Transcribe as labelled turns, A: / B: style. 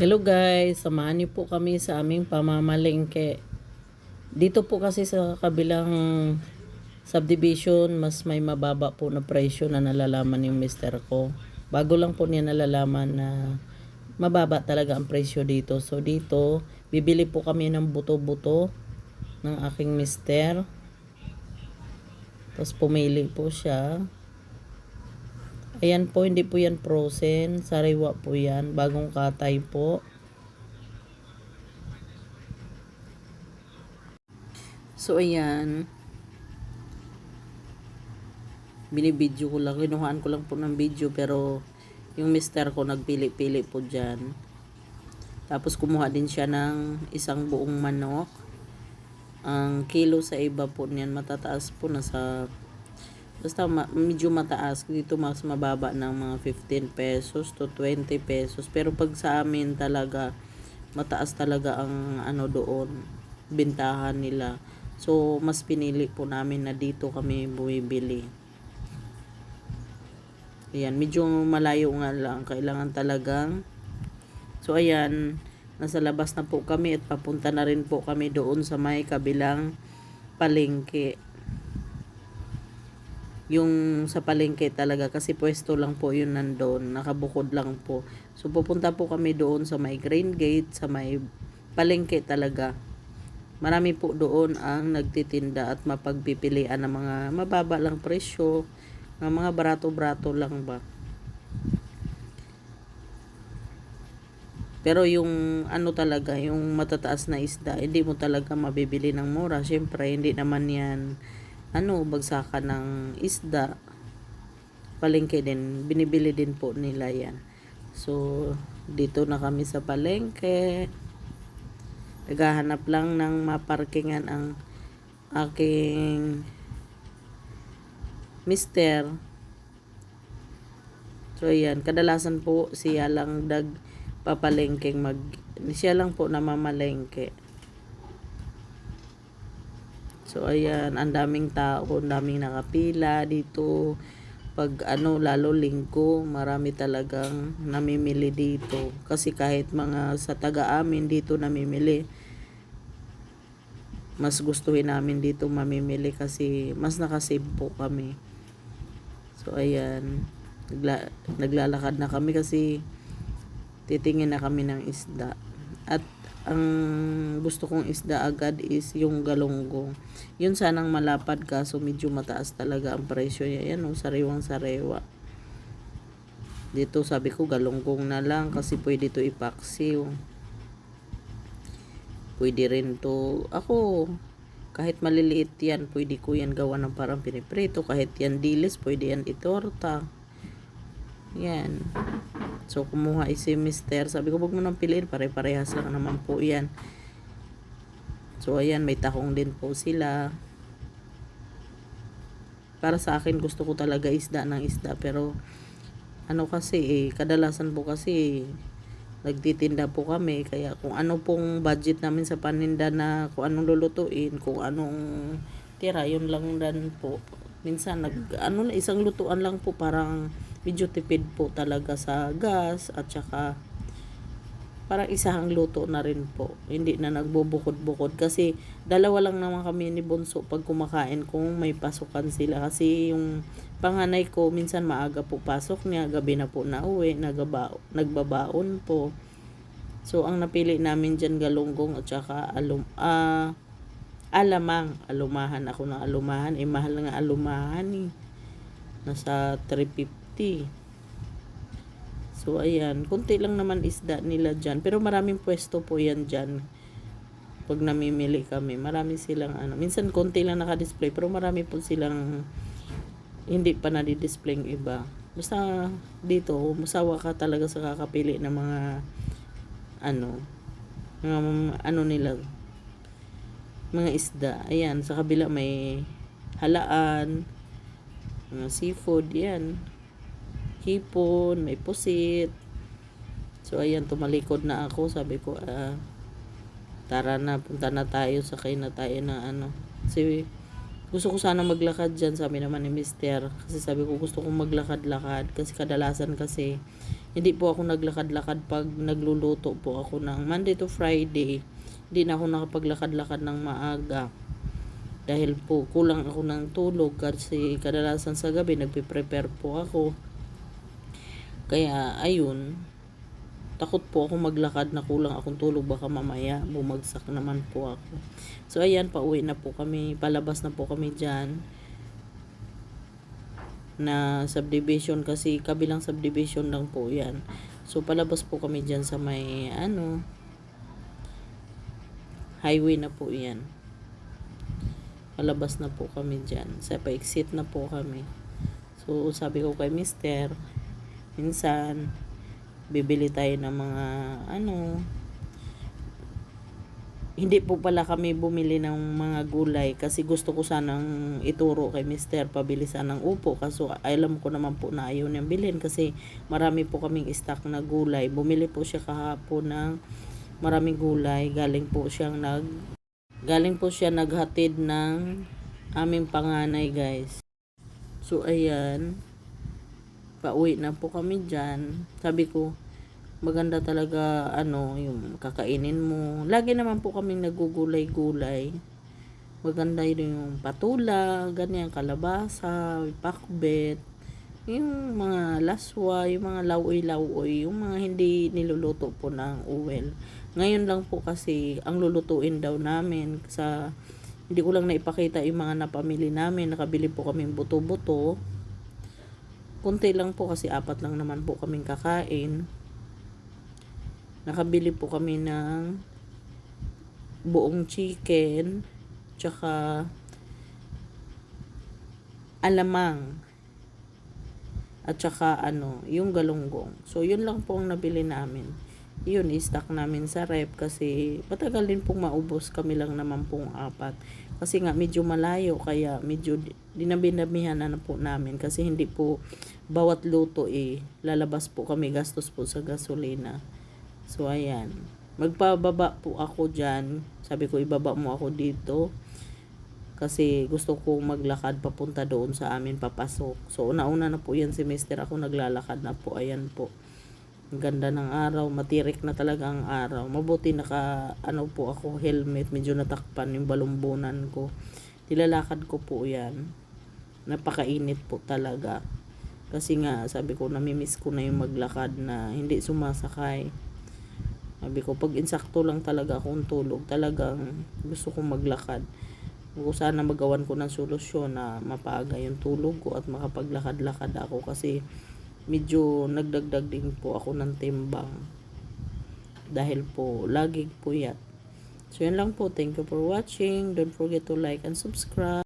A: Hello guys, samahan niyo po kami sa aming pamamalengke. Dito po kasi sa kabilang subdivision, mas may mababa po na presyo na nalalaman yung mister ko. Bago lang po niya nalalaman na mababa talaga ang presyo dito. So dito, bibili po kami ng buto-buto ng aking mister. Tapos pumili po siya. Ayan po, hindi po yan frozen. Sariwa po yan. Bagong katay po. So, ayan. Binibidyo ko lang. Kinuhaan ko lang po ng video. Pero, yung mister ko nagpili-pili po dyan. Tapos, kumuha din siya ng isang buong manok. Ang kilo sa iba po niyan, matataas po. Nasa Basta medyo mataas. Dito mas mababa ng mga 15 pesos to 20 pesos. Pero pag sa amin talaga, mataas talaga ang ano doon, bintahan nila. So, mas pinili po namin na dito kami bumibili. Ayan, medyo malayo nga lang. Kailangan talagang So, ayan, nasa labas na po kami at papunta na rin po kami doon sa may kabilang palengke yung sa palengke talaga kasi pwesto lang po yun nandoon, nakabukod lang po. So pupunta po kami doon sa may Green Gate, sa may palengke talaga. Marami po doon ang nagtitinda at mapagpipilian ng mga mababa lang presyo, ng mga barato-barato lang ba. Pero yung ano talaga, yung matataas na isda, hindi mo talaga mabibili ng mura. Siyempre, hindi naman yan ano, bagsakan ng isda. Palengke din, binibili din po nila yan. So, dito na kami sa palengke. Naghahanap lang ng maparkingan ang aking mister. So, ayan. Kadalasan po siya lang dag papalengkeng mag... Siya lang po namamalengke. So, ayan, ang daming tao, ang daming nakapila dito. Pag ano, lalo linggo, marami talagang namimili dito. Kasi kahit mga sa taga-amin dito namimili, mas gustuhin namin dito mamimili kasi mas nakasave po kami. So, ayan, nagla- naglalakad na kami kasi titingin na kami ng isda. At ang gusto kong isda agad is yung galunggong. Yun sanang malapad kaso medyo mataas talaga ang presyo niya. Yan o, sariwang sarewa. Dito sabi ko galunggong na lang kasi pwede to ipaksiw. Pwede rin to, ako, kahit maliliit yan, pwede ko yan gawa ng parang piniprito. Kahit yan dilis, pwede yan itorta. Yan. So, kumuha si mister. Sabi ko, wag mo nang piliin. Pare-parehas lang naman po yan. So, ayan, may tahong din po sila. Para sa akin, gusto ko talaga isda ng isda. Pero, ano kasi eh, kadalasan po kasi nagtitinda po kami. Kaya kung ano pong budget namin sa paninda na kung anong lulutuin, kung anong tira, yun lang dan po. Minsan, nag, ano, isang lutuan lang po parang medyo tipid po talaga sa gas at saka parang isang luto na rin po. Hindi na nagbubukod-bukod kasi dalawa lang naman kami ni Bonso pag kumakain kung may pasukan sila. Kasi yung panganay ko minsan maaga po pasok niya, gabi na po nauwi, nagaba, nagbabaon po. So ang napili namin dyan galunggong at saka alum, ah, alamang, alumahan ako ng alumahan. Eh mahal nga alumahan eh. Nasa 350. So, ayan. Kunti lang naman isda nila dyan. Pero maraming pwesto po yan dyan. Pag namimili kami. Marami silang ano. Minsan konti lang naka-display. Pero marami po silang hindi pa nadi-display yung iba. Basta dito, masawa ka talaga sa kakapili ng mga ano, mga ano nila, mga isda. Ayan, sa kabila may halaan, mga seafood, yan hipon, may pusit. So, ayan, tumalikod na ako. Sabi ko, ah, tara na, punta na tayo, sakay na tayo na ano. Kasi, gusto ko sana maglakad dyan, sabi naman ni Mister. Kasi sabi ko, gusto kong maglakad-lakad. Kasi kadalasan kasi, hindi po ako naglakad-lakad pag nagluluto po ako ng Monday to Friday. Hindi na ako nakapaglakad-lakad ng maaga. Dahil po kulang ako ng tulog kasi kadalasan sa gabi nagpe-prepare po ako. Kaya ayun, takot po ako maglakad na kulang akong tulog baka mamaya bumagsak naman po ako. So ayan, pauwi na po kami, palabas na po kami dyan na subdivision kasi kabilang subdivision lang po yan. So palabas po kami dyan sa may ano highway na po yan. Palabas na po kami dyan. Sa pa-exit na po kami. So sabi ko kay mister, minsan bibili tayo ng mga ano hindi po pala kami bumili ng mga gulay kasi gusto ko sanang ituro kay Mister pabili sana ng upo. Kaso alam ko naman po na ayaw niyang bilhin kasi marami po kaming stock na gulay. Bumili po siya kahapon ng maraming gulay. Galing po siyang nag galing po siya naghatid ng aming panganay guys. So ayan pauwi na po kami dyan. Sabi ko maganda talaga ano yung kakainin mo. Lagi naman po kaming nagugulay-gulay. Maganda yun yung patula ganyan kalabasa pakbet yung mga laswa yung mga lawoy-lawoy yung mga hindi niluluto po ng uwel. Ngayon lang po kasi ang lulutuin daw namin sa hindi ko lang naipakita yung mga napamili namin. Nakabili po kaming buto-buto kunti lang po kasi apat lang naman po kaming kakain nakabili po kami ng buong chicken tsaka alamang at tsaka ano, yung galunggong. So, yun lang po ang nabili namin. Yun, i-stock namin sa rep kasi patagal din pong maubos kami lang naman pong apat. Kasi nga medyo malayo kaya medyo dinabinamihan na, na po namin kasi hindi po bawat luto eh lalabas po kami gastos po sa gasolina. So, ayan. Magpababa po ako dyan. Sabi ko, ibaba mo ako dito. Kasi gusto ko maglakad papunta doon sa amin papasok. So, una-una na po yan si Mister. Ako naglalakad na po. Ayan po. Ganda ng araw. Matirik na talaga ang araw. Mabuti naka, ano po ako, helmet. Medyo natakpan yung balumbunan ko. Nilalakad ko po yan. Napakainit po talaga. Kasi nga, sabi ko, namimiss ko na yung maglakad na hindi sumasakay. Sabi ko, pag insakto lang talaga akong tulog, talagang gusto kong maglakad. Kung sana magawan ko ng solusyon na mapaga yung tulog ko at makapaglakad-lakad ako kasi medyo nagdagdag din po ako ng timbang. Dahil po, lagi po yan. So, yan lang po. Thank you for watching. Don't forget to like and subscribe.